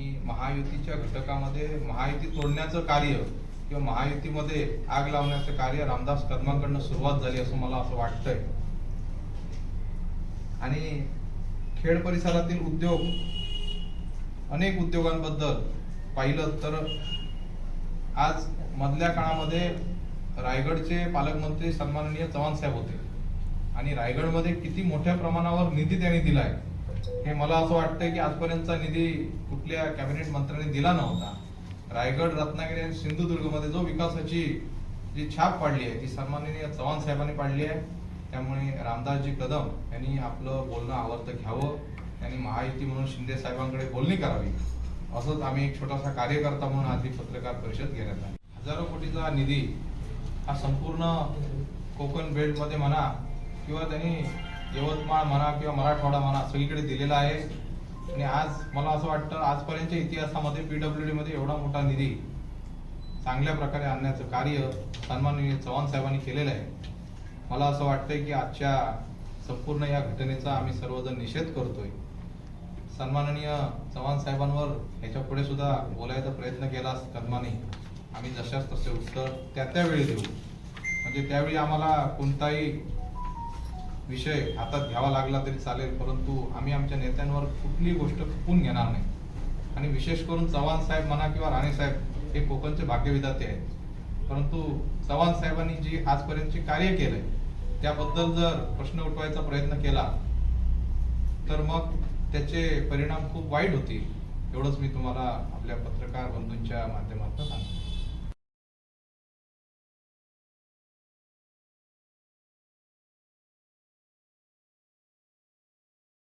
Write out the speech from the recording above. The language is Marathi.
आणि महायुतीच्या घटकामध्ये महायुती तोडण्याचं कार्य किंवा महायुतीमध्ये आग लावण्याचं कार्य रामदास कदमांकडनं सुरुवात झाली असं मला असं वाटतंय. आणि खेड परिसरातील उद्योग अनेक उद्योगांबद्दल पाहिलं तर आज मधल्या काळामध्ये रायगडचे पालकमंत्री सन्माननीय चव्हाण साहेब होते. आणि रायगडमध्ये किती मोठ्या प्रमाणावर निधी त्यांनी दिलाय हे मला असं वाटतंय की आजपर्यंतचा निधी कुठल्या कॅबिनेट मंत्र्यांनी दिला नव्हता. रायगड रत्नागिरी आणि सिंधुदुर्गमध्ये जो विकासाची जी छाप पाडली आहे ती सन्माननीय चव्हाण साहेबांनी पाडली आहे. त्यामुळे रामदासजी कदम यांनी आपलं बोलणं आवर्त घ्यावं. त्यांनी महायुती म्हणून शिंदे साहेबांकडे बोलणी करावी. असंच आम्ही एक छोटासा कार्यकर्ता म्हणून आज ही पत्रकार परिषद घेण्यात आली. हजारो कोटीचा निधी हा संपूर्ण कोकण बेल्टमध्ये म्हणा किंवा त्यांनी यवतमाळ म्हणा किंवा मराठवाडा म्हणा सगळीकडे दिलेला आहे. आणि आज मला असं वाटतं आजपर्यंतच्या इतिहासामध्ये पीडब्ल्यू मध्ये एवढा मोठा निधी चांगल्या प्रकारे आणण्याचं कार्य सन्माननीय चव्हाण साहेबांनी केलेलं आहे. मला असं वाटतंय की आजच्या संपूर्ण या घटनेचा आम्ही सर्वजण निषेध करतोय. सन्माननीय चव्हाण साहेबांवर ह्याच्या पुढे सुद्धा बोलायचा प्रयत्न केला कदमाने आम्ही जशाच तसे उत्तर त्या त्यावेळी देऊ. म्हणजे त्यावेळी आम्हाला कोणताही विषय हातात घ्यावा लागला तरी चालेल परंतु आम्ही आमच्या नेत्यांवर कुठलीही गोष्ट खपून घेणार नाही. आणि विशेष करून चव्हाण साहेब म्हणा किंवा राणे साहेब हे कोकणचे भाग्यविधाते आहेत. परंतु चव्हाण साहेबांनी जी आजपर्यंतचे कार्य केलंय त्याबद्दल जर प्रश्न उठवायचा प्रयत्न केला तर मग त्याचे परिणाम खूप वाईट होतील एवढंच मी तुम्हाला आपल्या पत्रकार बंधूंच्या माध्यमातून सांगतो.